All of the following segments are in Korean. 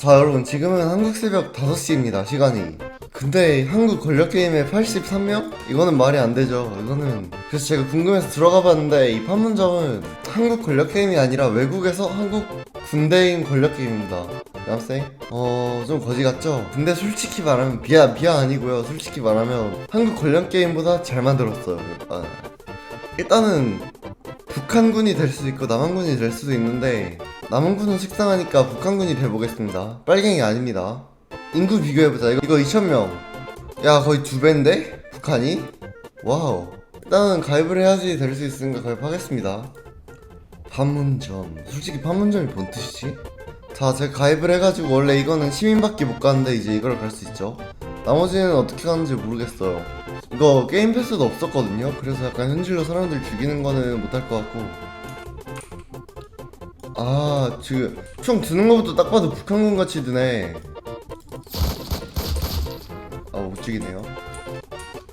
자 여러분 지금은 한국 새벽 5시입니다 시간이 근데 한국 권력게임에 83명? 이거는 말이 안 되죠 이거는 그래서 제가 궁금해서 들어가 봤는데 이 판문점은 한국 권력게임이 아니라 외국에서 한국 군대인 권력게임입니다 남쌤? 어... 좀 거지 같죠? 근데 솔직히 말하면 비하 비하 아니고요 솔직히 말하면 한국 권력게임보다 잘 만들었어요 아, 일단은 북한군이 될 수도 있고 남한군이 될 수도 있는데 남한군은 식상하니까 북한군이 돼보겠습니다. 빨갱이 아닙니다. 인구 비교해보자. 이거, 이거 2,000명. 야 거의 두 배인데? 북한이? 와우. 일단은 가입을 해야지 될 수 있으니까 가입하겠습니다. 판문점. 솔직히 판문점이 뭔 뜻이지? 자 제가 가입을 해가지고 원래 이거는 시민밖에 못 가는데 이제 이걸 갈 수 있죠. 나머지는 어떻게 가는지 모르겠어요. 이거 게임 패스도 없었거든요. 그래서 약간 현질로 사람들 죽이는 거는 못할 것 같고 아 지금 총 드는 것부터 딱 봐도 북한군 같이 드네 아못 죽이네요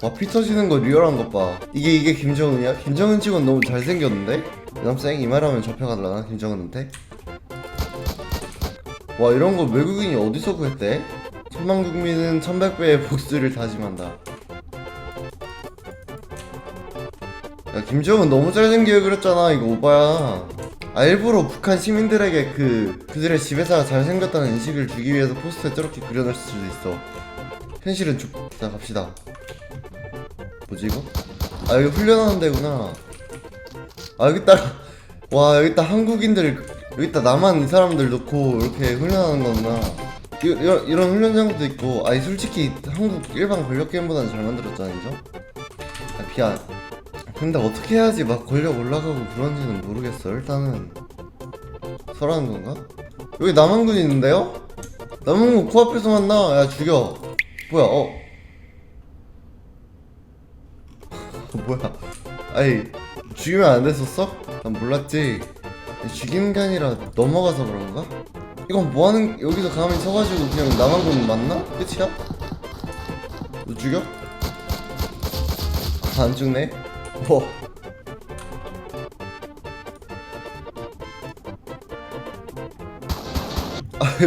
와피 터지는 거 리얼한 것봐 이게 이게 김정은이야? 김정은 치곤 너무 잘생겼는데? 남쌤 이 말하면 잡혀가려나 김정은한테? 와 이런 거 외국인이 어디서 구했대? 천만 국민은 천백 배의 복수를 다짐한다 야 김정은 너무 잘생겨 그랬잖아 이거 오바야 아 일부러 북한 시민들에게 그 그들의 지배자가 잘생겼다는 인식을 주기 위해서 포스터에 저렇게 그려놨을 수도 있어. 현실은 쭉... 자 갑시다. 뭐지 이거? 아 여기 훈련하는 데구나. 아 여기다 와 여기 다 한국인들 여기 다 남한 이 사람들 놓고 이렇게 훈련하는 거구나. 이, 이런, 이런 훈련장도 있고 아니 솔직히 한국 일반 권력 게임보다는 잘 만들었잖아 이죠? 아 비안 근데 어떻게 해야지 막 권력 올라가고 그런지는 모르겠어 일단은 설하는 건가? 여기 남한군 있는데요? 남한군 코앞에서 만나 야 죽여 뭐야 어 뭐야 아니 죽이면 안 됐었어? 난 몰랐지 죽이는 게 아니라 넘어가서 그런가? 이건 뭐하는 여기서 가만히 서가지고 그냥 남한군 맞나? 끝이야? 너 죽여? 아, 안 죽네? 뭐아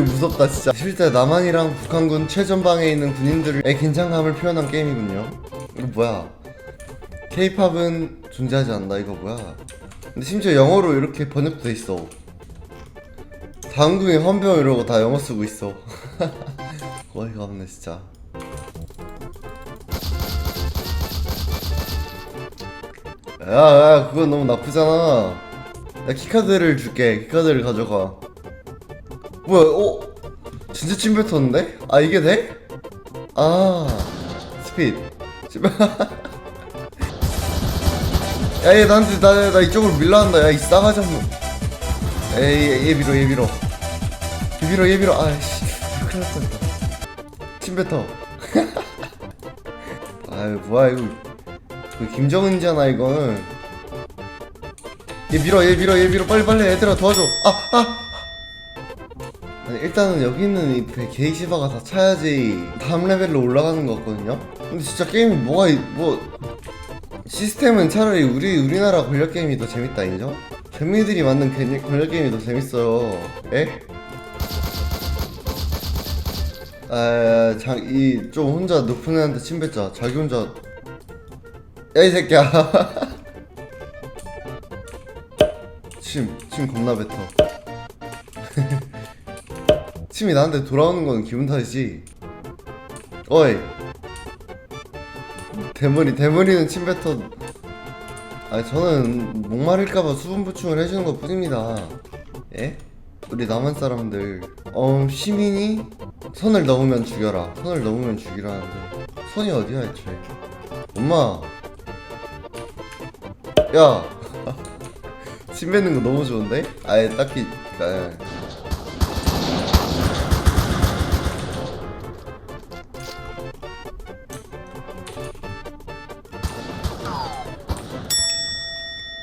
무섭다 진짜. 실제 남한이랑 북한군 최전방에 있는 군인들의 긴장감을 표현한 게임이군요. 이거 뭐야? 케이팝은 존재하지 않는다 이거 뭐야? 근데 심지어 영어로 이렇게 번역돼 있어. 당궁이 헌병 이러고 다 영어 쓰고 있어. 어이가 없네 진짜 야 야 그건 너무 나쁘잖아. 나 키카드를 줄게. 키카드를 가져가. 뭐야 어? 진짜 침 뱉었는데? 아 이게 돼? 아 스피드. 야얘 나한테 나, 나 이쪽으로 밀러한다. 야이 싸가지 없는. 에이 얘 밀어 얘 밀어. 얘 밀어 얘 밀어. 아이씨. 큰일 났다 침 뱉어. 아유 뭐야 이거. 그 김정은이잖아 이거는 얘 밀어 얘 밀어 얘 밀어 빨리 빨리 얘들아 도와줘 아 아! 아니, 일단은 여기 있는 이 배- 게이시바가 다 차야지 다음 레벨로 올라가는 거 같거든요 근데 진짜 게임이 뭐가 이- 뭐 시스템은 차라리 우리 우리나라 권력 게임이 더 재밌다 인정? 재미들이 만든 개- 권력 게임이 더 재밌어요 에? 아, 자, 이, 좀 혼자 높은 애한테 침 뱉자. 자기 혼자. 야, 이 새끼야. 침, 침 겁나 뱉어. 침이 나한테 돌아오는 건 기분 탓이지. 어이. 대머리, 대머리는 침 뱉어. 아, 저는 목마를까봐 수분 보충을 해주는 것 뿐입니다. 예? 우리 남한 사람들. 어, 시민이 선을 넘으면 죽여라. 선을 넘으면 죽이라는데. 선이 어디야, 애초에. 엄마. 야. 침 뱉는 거 너무 좋은데? 아예 딱히, 아,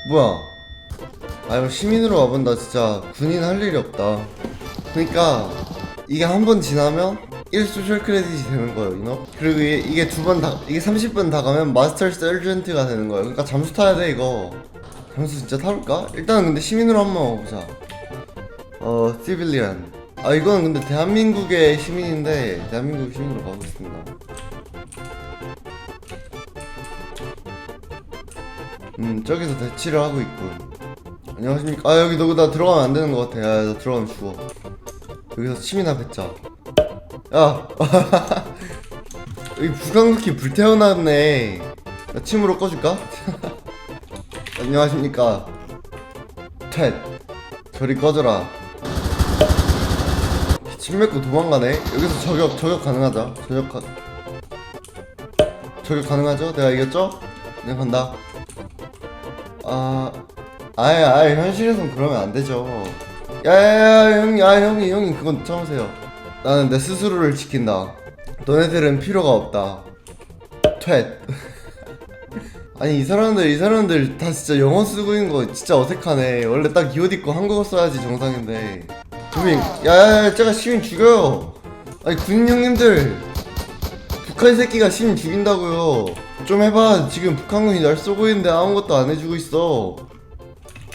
뭐야? 아 이거 시민으로 와본다 진짜 군인 할 일이 없다. 그러니까 이게 한 번 지나면 1 소셜 크레딧이 되는 거예요, 이너. 그리고 이게, 두 번 다, 이게 30분 다 가면 마스터 서전트가 되는 거예요. 그러니까 잠수 타야 돼, 이거. 잠수 진짜 타볼까? 일단 근데 시민으로 한번 와보자. 어, 시빌리안. 아 이거는 근데 대한민국의 시민인데 대한민국 시민으로 가보겠습니다 음 저기서 대치를 하고 있군 안녕하십니까 아 여기 너나 들어가면 안 되는 것 같아 야너 들어가면 죽어 여기서 침이나 뱉자 야 여기 북한국기 불태어났네. 나 침으로 꺼줄까? 안녕하십니까. 텟 저리 꺼져라. 침 맺고 도망가네. 여기서 저격 저격 가능하자 저격 가 저격 가능하죠? 내가 이겼죠? 내가 간다. 아 아예 아예 현실에선 그러면 안 되죠. 야야야 형님 아 형님 형님 그건 참으세요 나는 내 스스로를 지킨다. 너네들은 필요가 없다. 퇴. 아니 이 사람들 이 사람들 다 진짜 영어 쓰고 있는 거 진짜 어색하네. 원래 딱 기옷 입고 한국어 써야지 정상인데. 주민 야야야 제가 시민 죽여요. 아니 군인 형님들. 북한 새끼가 시민 죽인다고요. 좀 해봐. 지금 북한군이 날 쏘고 있는데 아무것도 안 해주고 있어.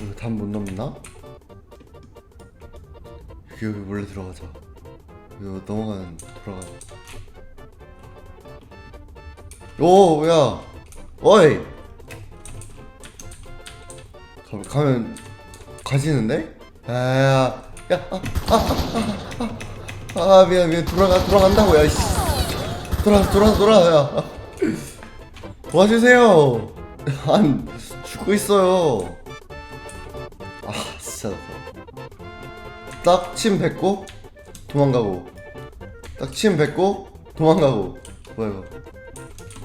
이거 담못 넘나? 여기 몰래 들어가자 이거 넘어가는 돌아가 오 야. 어이. 가, 가면 가지는데? 야야야. 야아아아 아, 아, 아, 미안 미안. 돌아가 돌아간다고 야 씨. 돌아 돌아 돌아 야. 도와주세요. 안 죽고 있어요. 아 진짜. 딱침 뱉고 도망가고. 딱 침 뱉고 도망가고. 뭐야 이거.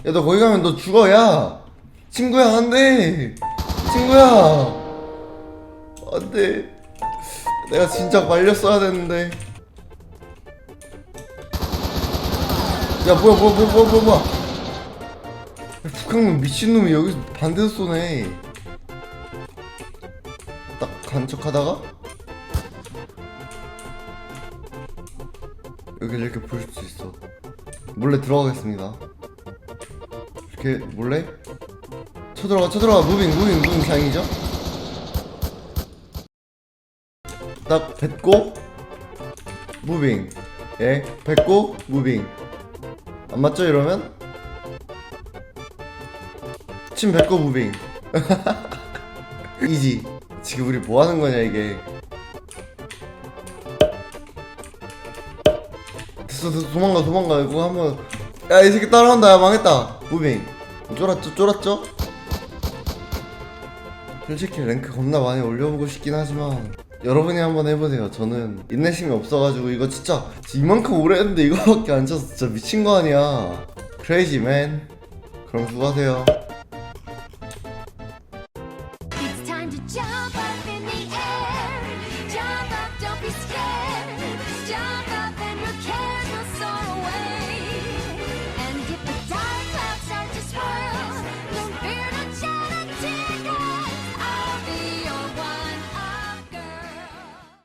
야 너 거기 가면 너 죽어 야! 친구야 안돼! 친구야! 안돼. 내가 진작 말렸어야 되는데. 야 뭐야 뭐야 뭐야 뭐야 뭐야 북한군 미친놈이 여기서 반대로 쏘네. 딱 간척하다가 여기를 이렇게 볼수 있어. 몰래 들어가겠습니다. 이렇게 몰래? 쳐들어가 쳐들어가. 무빙 무빙 무빙 장이죠? 딱 뱉고 무빙. 예 뱉고 무빙. 안 맞죠 이러면? 침 뱉고 무빙. 이지. 지금 우리 뭐 하는 거냐 이게 됐어 됐어 도망가 도망가. 이거 한번. 야 이 새끼 따라온다. 야 망했다. 무빙 쫄았죠? 쫄았죠? 솔직히 랭크 겁나 많이 올려보고 싶긴 하지만 여러분이 한번 해보세요. 저는 인내심이 없어가지고 이거 진짜 이만큼 오래 했는데 이거밖에 안 쳐서 진짜 미친 거 아니야. 크레이지 맨 그럼 수고하세요